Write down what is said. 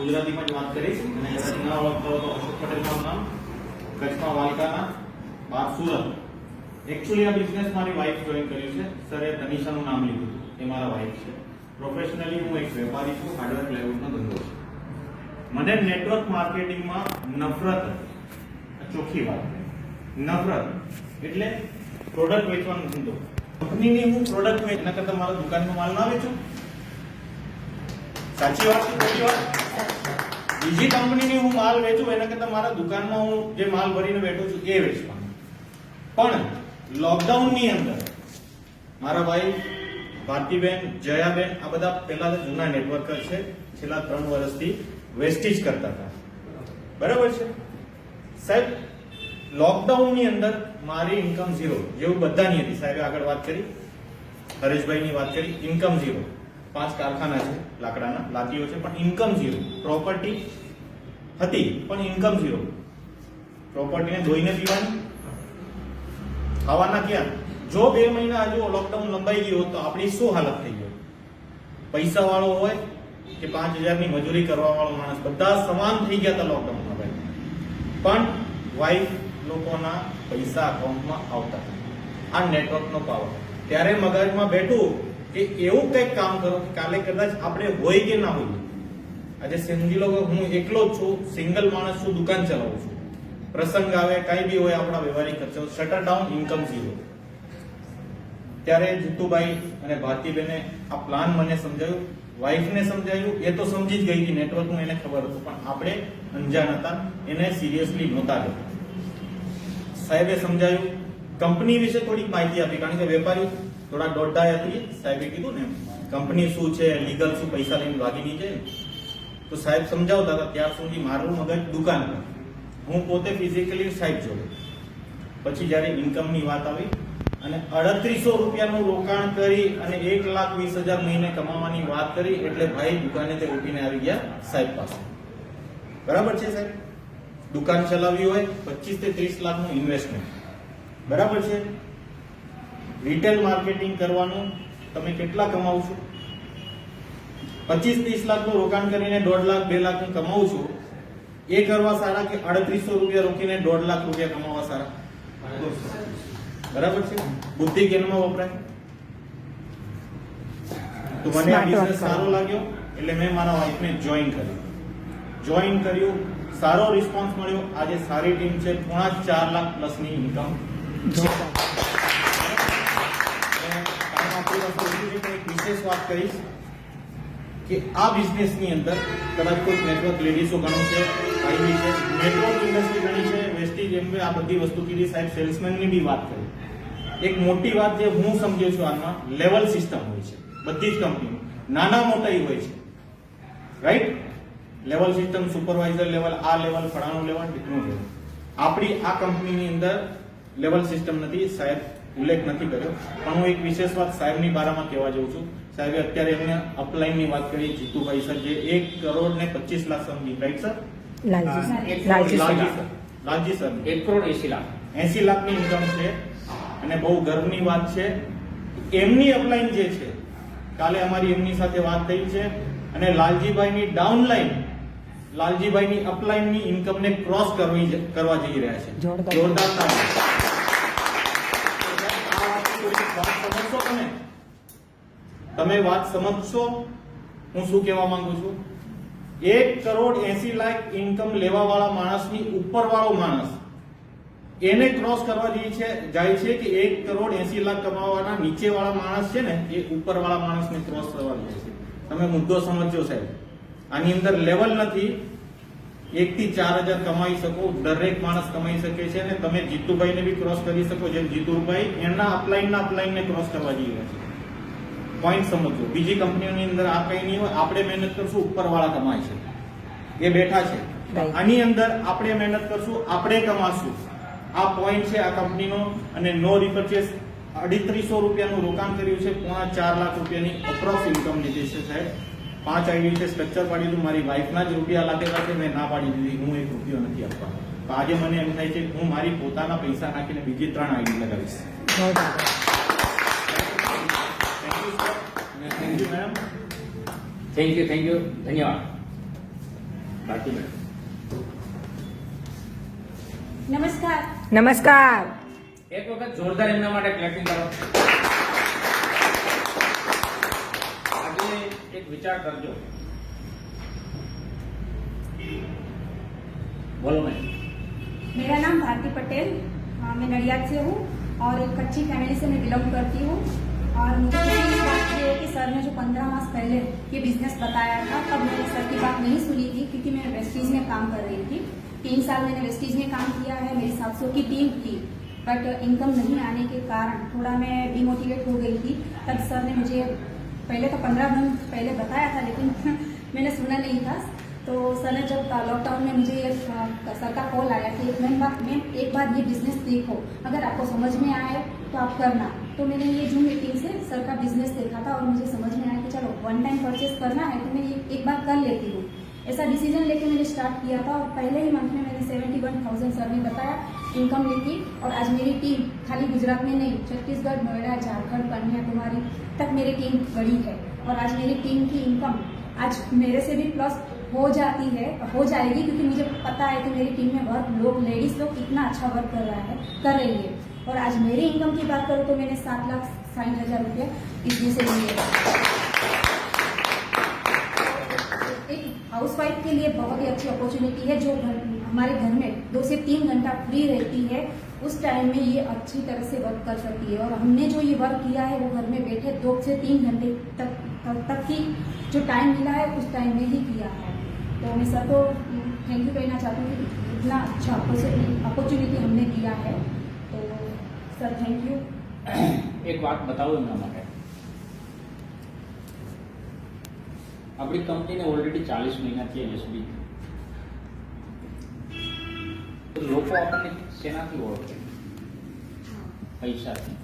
ગુજરાતીમાં જ વાત કરીશ. અને કદાચ ના ઓળખતો અશોક પટેલનું નામ, કચ્છમાં વાલકાના બાર સુરત. એકચ્યુઅલી આ બિઝનેસ મારી વાઇફ જોઈન કર્યું છે. સરે તનિષાનું નામ લીધું એ મારા વાઇફ છે. પ્રોફેશનલી હું એક વેપારી છું હાર્ડવેર પ્લાયવુડનો ધંધો છે. મને નેટવર્ક માર્કેટિંગમાં નફરત ચોખ્ખી વાત. નફરત. એટલે પ્રોડક્ટ વેચવાનો ધંધો. કંપનીની હું પ્રોડક્ટ વેચ એના કરતાં મારા દુકાનનો માલ ના વેચું. સાચી વાત ખોટી વાત? બીજી કંપનીની હું માલ વેચું, એના કરતાં મારા દુકાનમાં હું જે માલ ભરીને બેઠો છું, એ વેચવાનો. પણ લોકડાઉનની અંદર મારા ભાઈ ભારતીબેન, જયાબેન, આ બધા પહેલા જૂના નેટવર્કર છે, છેલ્લા ત્રણ વર્ષથી વેસ્ટેજ કરતા હતા. બરાબર છે? સાહેબ, લોકડાઉનની અંદર મારી ઇન્કમ ઝીરો જેવું બધાની હતી. સાહેબે આગળ વાત કરી, હરેશભાઈની વાત કરી ઇન્કમ ઝીરો પાંચ કારખાના છે લાકડાના લાતીઓ છે, પણ ઇન્કમ ઝીરો પ્રોપર્ટી હતી, પણ ઇન્કમ ઝીરો પ્રોપર્ટીને ધોઈને પીવાની. ખાવાના ક્યાં? જો બે મહિના હજુ લોકડાઉન લંબાઈ ગયું હોત તો આપણી શું હાલત થઈ ગઈ? પૈસા વાળો હોય કે પાંચ હજારની મજૂરી કરવા વાળો માણસ, બધા સમાન થઈ ગયા હતા લોકડાઉનમાં ભાઈ. પણ વાઈફ લોકોના પૈસા અકાઉન્ટમાં આવતા. આ નેટવર્કનો પાવર ત્યારે મગજમાં બેઠું કે એવું કંઈક કામ કરો કે કાલે કદાચ આપણે હોય કે ના હોય. આજે સમજી લો કે હું એકલો જ છું, સિંગલ માણસ છું, દુકાન ચલાવું છું. પ્રસંગ આવે, કાંઈ બી હોય, આપણા વ્યવહારિક ખર્ચો શટર ડાઉન ઇન્કમ ઝીરો ત્યારે જીતુભાઈ અને ભારતીબેને આ પ્લાન મને સમજાયું વાઈફને સમજાયું, એ તો સમજી જ ગઈ હતી નેટવર્કનું એને ખબર હતું, પણ આપણે અંજાણ હતા, એને સિરિયસલી નહોતા લેતા સાહેબે સમજાયું કંપની વિશે થોડીક માહિતી આપી, કારણ કે વેપારી થોડા દોઢાય હતી. સાહેબે કીધું ને કંપની શું છે? લીગલ શું? પૈસા લઈને નહીં જાય તો સાહેબ સમજાવતા હતા, ત્યાર સુધી મારું મગજ દુકાન હું પોતે ફિઝિકલી સાહેબ જોડે. પછી જ્યારે ઇન્કમની વાત આવી અને અડત્રીસો રૂપિયાનું રોકાણ કરી અને એક લાખ વીસ હજાર મહિને કમાવાની વાત કરી, એટલે ભાઈ દુકાને તે ઉઠીને આવી ગયા સાહેબ પાસે. બરાબર છે સાહેબ? દુકાન ચલાવી હોય પચીસથી ત્રીસ લાખનું ઇન્વેસ્ટમેન્ટ બરાબર છે? રિટેલ માર્કેટિંગ કરવાનું તમે કેટલા કમાવ છો પચીસ ત્રીસ લાખનું રોકાણ કરીને દોઢ લાખ બે લાખનું કમાવું છું. એ કરવા સારા કે અડત્રીસો રૂપિયા રોકીને દોઢ લાખ રૂપિયા કમાવા સારા? બરાબર છે? બુદ્ધિ કેનમાં વપરાય. તો મને આ બિઝનેસ સારો લાગ્યો એટલે મેં મારા વાઈફને જોઈન કર્યું. જોઈન કર્યું. સારો રિસ્પોન્સ મળ્યો. આજે સારી ટીમ છે. પોણા ચાર લાખ પ્લસની ઇન્કમ એક વિશેષ વાત કહીશ કે આ બિઝનેસની અંદર કદાચ કોઈ નેટવર્ક લેડીઝો ઘણું છે આઈવી છે નેટવર્ક ઇન્ડસ્ટ્રી ઘણી છે વેસ્ટી જેમ આ બધી વસ્તુ કીધી, સાહેબ સેલ્સમેનની બી વાત કરી. એક મોટી વાત જે હું સમજ્યો છું આમાં લેવલ સિસ્ટમ હોય છે, બધી જ કંપની નાના મોટા હોય છે. Right level system supervisor level આ લેવલ ફળાનું લેવલ ઢીકણું લેવલ આપણી આ કંપનીની અંદર લેવલ સિસ્ટમ નથી, સાહેબ ઉલ્લેખ નથી કર્યો. પણ હું એક વિશેષ વાત સાહેબની બારામાં કહેવા જઉં છું. સાહેબે અત્યારે એમને અપલાઈનની વાત કરી. જીતુભાઈ સર જે એક કરોડ ને પચીસ લાખ સમજી રાઈટ સર. લાલજી સર. એક કરોડ એસી લાખ. એસી લાખની ઇન્કમ છે. અને બહુ ગર્વની વાત છે. એમની અપલાઈન જે છે કાલે અમારી એમની સાથે વાત થઈ છે. અને લાલજીભાઈની ડાઉનલાઈન લાલજીભાઈની અપલાઈનની ઇન્કમને ક્રોસ કરવી કરવા જઈ રહ્યા છે. જોરદાર. જોરદાર તાળી. આ વાતની થોડીક વાત સમજશો તમે તમે વાત સમજશો? હું શું કહેવા માંગુ છું? એક કરોડ એસી લાખ ઇન્કમ લેવા વાળા માણસની ઉપર વાળો માણસ. એને ક્રોસ કરવા જઈ છે, જાય છે કે એક કરોડ એસી લાખ કમાવાના નીચે વાળા માણસ છે ને, એ ઉપર વાળા માણસને ક્રોસ કરવા જાય છે. તમે મુદ્દો સમજો સાહેબ. આની અંદર લેવલ નથી. એક થી ચાર હજાર કમાઈ શકો દરેક માણસ કમાઈ શકે છે અને તમે જીતુભાઈને બી ક્રોસ કરી શકો જેમ જીતુભાઈ એના અપલાઈનના અપલાઈનને ક્રોસ કરવા જઈ રહ્યા છે. પોઈન્ટ સમજો. બીજી કંપનીઓની અંદર આ કઈ નહીં હોય આપણે મહેનત કરશું ઉપર વાળા કમાય છે. એ બેઠા છે. આની અંદર આપણે મહેનત કરશું આપણે કમાશું. આ પોઈન્ટ છે આ કંપનીનો અને નો રિપર્ચેસ અઢીત્રીસો રૂપિયાનું રોકાણ કર્યું છે પોણા ચાર લાખ રૂપિયાની અપ્રોક્સ ઇન્કમ લીધી છે સાહેબ. પાંચ આઈડી છે સ્ટ્રક્ચર પાડી દીધું મારી વાઈફના જ રૂપિયા લાગેલા છે મેં ના પાડી દીધી હું એક રૂપિયો નથી આપવા તો આજે મને એમ થાય છે હું મારી પોતાના પૈસા નાખીને બીજી ત્રણ ID લગાવીશ. Thank you sir thank you thank you thank you ધન્યવાદ. બાકી મેડમ નમસ્કાર. નમસ્કાર. એક વખત જોરદાર એમના માટે ક્લેપિંગ કરો. વિચાર કરજો બોલો મેમ मेरा नाम भारती पटेल हाँ, मैं नडियाद से हूँ और एक अच्छी फैमिली से मैं बिलोंग करती हूँ और मुझे खुशी इस बात की है कि सर ने जो पंद्रह मास पहले ये बिजनेस बताया था तब मैंने सर की बात नहीं सुनी थी क्योंकि मैं वेस्टीज में काम कर रही थी तीन साल मैंने वेस्टीज में काम किया है मेरी सात सौ की टीम थी बट इनकम नहीं आने के कारण थोड़ा मैं डिमोटिवेट हो गई थी तब सर ने मुझे पहले तो पंद्रह दिन पहले बताया था, लेकिन मैंने सुना नहीं था। तो सर ने जब लॉकडाउन में मुझे ये सर का कॉल आया कि एक मैम बात मैम, एक बार ये बिज़नेस देखो। अगर आपको समझ में आए तो आप करना। तो मैंने ये जूम मीटिंग से सर का बिज़नेस देखा था और मुझे समझ में आया कि चलो वन टाइम परचेज करना है तो मैं ये एक बार कर लेती हूँ। ऐसा डिसीज़न लेके मैंने स्टार्ट किया था और पहले ही मंथ में मैंने सेवेंटी वन थाउज़ेंड सर ने बताया इनकम ली थी और आज मेरी टीम खाली गुजरात में नहीं, छत्तीसगढ़, नोएडा, झारखंड कन्याकुमारी तक मेरी टीम बड़ी है। और आज मेरी टीम की इनकम आज मेरे से भी प्लस हो जाती है, हो जाएगी क्योंकि मुझे पता है कि मेरी टीम में वर्क लोग लेडीज़ लोग कितना अच्छा वर्क कर रहा है, कर रही है। और आज मेरी इनकम की बात करूँ तो मैंने सात लाख साठ हज़ार रुपये इसमें से लिए। हाउसवाइफ के लिए बहुत ही अच्छी अपॉर्चुनिटी है जो घर हमारे घर में दो से तीन घंटा फ्री रहती है उस टाइम में ये अच्छी तरह से वर्क कर सकती है। और हमने जो ये वर्क किया है वो घर में बैठे दो से तीन घंटे तक तक, तक की जो टाइम मिला है उस टाइम में ही किया है। तो मैं सर को थैंक यू कहना चाहती हूँ कि इतना अच्छा अपॉर्चुनिटी हमने दिया है। तो सर थैंक यू एक बात बताओ ना આપણી કંપનીને ઓલરેડી ચાલીસ મહિના થયા એસબી લોકો આપણને શેનાથી ઓળખે? પૈસાથી.